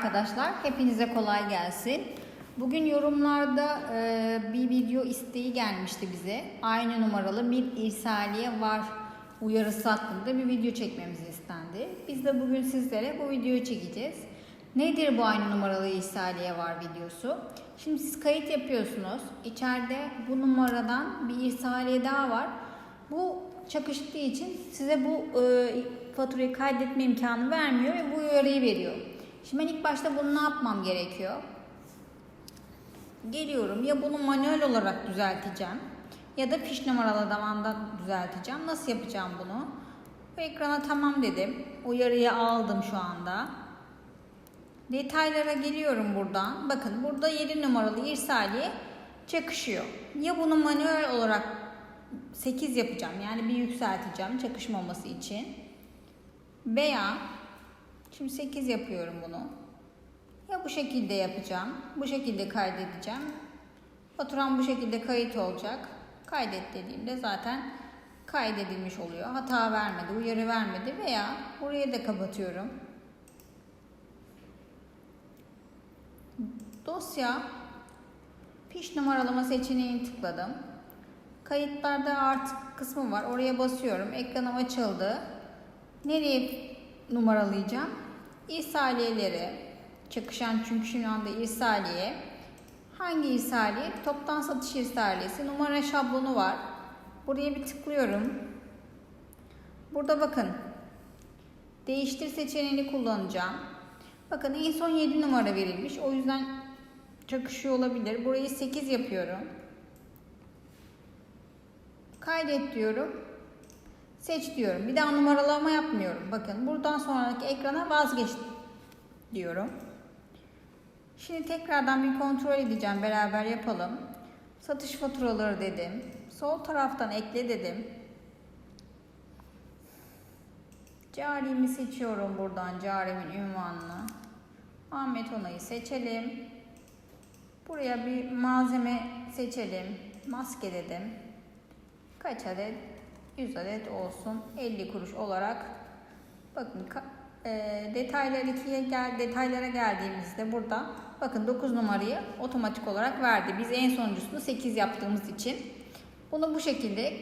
arkadaşlar. Hepinize kolay gelsin. Bugün yorumlarda e, bir video isteği gelmişti bize. Aynı numaralı bir irsaliye var uyarısı hakkında bir video çekmemiz istendi. Biz de bugün sizlere bu videoyu çekeceğiz. Nedir bu aynı numaralı irsaliye var videosu? Şimdi siz kayıt yapıyorsunuz. İçeride bu numaradan bir irsaliye daha var. Bu çakıştığı için size bu e, faturayı kaydetme imkanı vermiyor ve bu uyarıyı veriyor. Şimdi ben ilk başta bunu ne yapmam gerekiyor? Geliyorum ya bunu manuel olarak düzelteceğim ya da fiş numaralı zamanda düzelteceğim. Nasıl yapacağım bunu? Bu ekrana tamam dedim. Uyarıyı aldım şu anda. Detaylara geliyorum buradan. Bakın burada 7 numaralı irsaliye çakışıyor. Ya bunu manuel olarak 8 yapacağım. Yani bir yükselteceğim çakışmaması için. Veya şimdi 8 yapıyorum bunu. Ya bu şekilde yapacağım. Bu şekilde kaydedeceğim. Faturam bu şekilde kayıt olacak. Kaydet dediğimde zaten kaydedilmiş oluyor. Hata vermedi, uyarı vermedi veya burayı da kapatıyorum. Dosya fiş numaralama seçeneğini tıkladım. Kayıtlarda artık kısmı var. Oraya basıyorum. Ekranım açıldı. Nereye numaralayacağım? İrsaliyeleri. Çakışan çünkü şu anda irsaliye. Hangi irsaliye? Toptan satış irsaliyesi. Numara şablonu var. Buraya bir tıklıyorum. Burada bakın. Değiştir seçeneğini kullanacağım. Bakın en son 7 numara verilmiş. O yüzden çakışıyor olabilir. Burayı 8 yapıyorum. Kaydet diyorum. Seç diyorum. Bir daha numaralama yapmıyorum. Bakın buradan sonraki ekrana vazgeç diyorum. Şimdi tekrardan bir kontrol edeceğim. Beraber yapalım. Satış faturaları dedim. Sol taraftan ekle dedim. Carimi seçiyorum buradan. Carimin ünvanını. Ahmet Onay'ı seçelim. Buraya bir malzeme seçelim. Maske dedim. Kaç adet? 100 adet olsun. 50 kuruş olarak. Bakın e, detaylar ikiye gel detaylara geldiğimizde burada bakın 9 numarayı otomatik olarak verdi. Biz en sonuncusunu 8 yaptığımız için bunu bu şekilde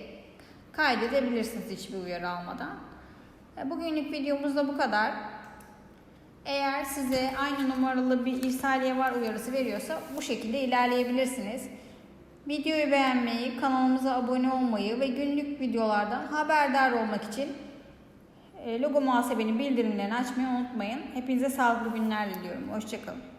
kaydedebilirsiniz hiçbir uyarı almadan. E, bugünlük videomuz da bu kadar. Eğer size aynı numaralı bir irsaliye var uyarısı veriyorsa bu şekilde ilerleyebilirsiniz. Videoyu beğenmeyi, kanalımıza abone olmayı ve günlük videolardan haberdar olmak için e, logo muhasebenin bildirimlerini açmayı unutmayın. Hepinize sağlıklı günler diliyorum. Hoşçakalın.